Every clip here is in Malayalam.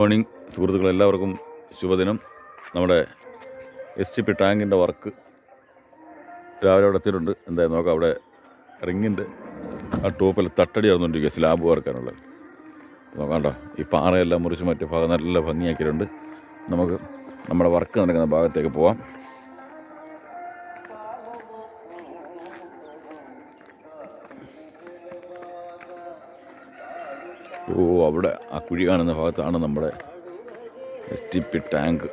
മോർണിംഗ് സുഹൃത്തുക്കൾ എല്ലാവർക്കും ശുഭദിനം. നമ്മുടെ എസ് ടി പി ടാങ്കിന്റെ വർക്ക് രാവിലെ അവിടെ എത്തിയിട്ടുണ്ട്. എന്തായാലും നോക്കാം അവിടെ റിങ്ങിന്റെ ആ ടോപ്പിൽ തട്ടടി നടന്നുകൊണ്ടിരിക്കുക സ്ലാബ് വർക്കാനുള്ളത് നോക്കാണ്ടോ ഈ പാറയെല്ലാം മുറിച്ച് മറ്റേ ഭാഗം നല്ല ഭംഗിയാക്കിയിട്ടുണ്ട്. നമുക്ക് നമ്മുടെ വർക്ക് നടക്കുന്ന ഭാഗത്തേക്ക് പോവാം. ഓ അവിടെ ആ കുഴി കാണുന്ന ഭാഗത്താണ് നമ്മുടെ S T P tank.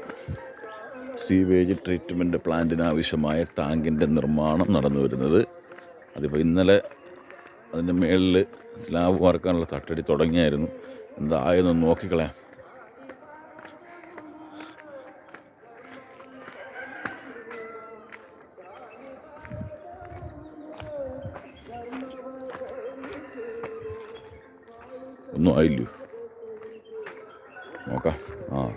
Sewage treatment പ്ലാന്റിന് ആവശ്യമായ ടാങ്കിന്റെ നിർമ്മാണം നടന്നു വരുന്നത്. അതിപ്പോൾ ഇന്നലെ അതിന്റെ മേളിൽ സ്ലാബ് വാർക്കാനുള്ള തട്ടടി തുടങ്ങിയായിരുന്നു. എന്തായെന്ന് നോക്കിക്കളയാം. ഒന്നും ആയില്ലയോ നോക്കാം ആ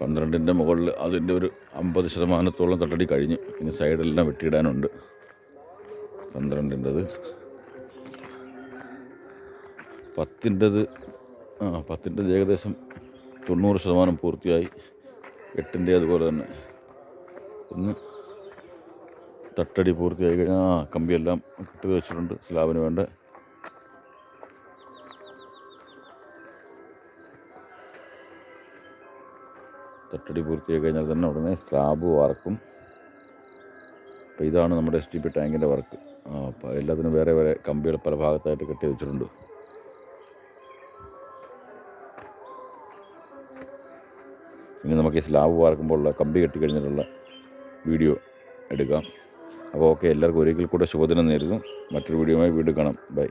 പന്ത്രണ്ടിന്റെ മുകളിൽ അതിന്റെ ഒരു അമ്പത് ശതമാനത്തോളം തട്ടടി കഴിഞ്ഞ് ഇനി സൈഡെല്ലാം വെട്ടിയിടാനുണ്ട്. പന്ത്രണ്ടിന്റെത്. പത്തിന്റെത് ആ പത്തിന്റെത് ഏകദേശം തൊണ്ണൂറ് ശതമാനം പൂർത്തിയായി. എട്ടിന്റെ അതുപോലെ തന്നെ. ഒന്ന് തട്ടടി പൂർത്തിയായി കഴിഞ്ഞാൽ ആ കമ്പിയെല്ലാം കെട്ടി വെച്ചിട്ടുണ്ട്. സ്ലാബിന് വേണ്ട. തട്ടടി പൂർത്തിയായി കഴിഞ്ഞാൽ തന്നെ ഉടനെ സ്ലാബ് വാർക്കും അപ്പോൾ ഇതാണ് നമ്മുടെ എസ് ടി പി ടാങ്കിന്റെ വർക്ക്. അപ്പോൾ എല്ലാത്തിനും വേറെ വേറെ കമ്പികൾ പല ഭാഗത്തായിട്ട് കെട്ടി വെച്ചിട്ടുണ്ട്. ഇനി നമുക്ക് ഈ സ്ലാബ് വാർക്കുമ്പോഴുള്ള കമ്പി കെട്ടി കഴിഞ്ഞിട്ടുള്ള വീഡിയോ എടുക്കാം. അപ്പോൾ ഓക്കെ എല്ലാവർക്കും ഒരിക്കൽ കൂടെ ശുഭദിനം നേരുന്നു. മറ്റൊരു വീഡിയോയുമായി വീണ്ടും കാണാം. ബൈ.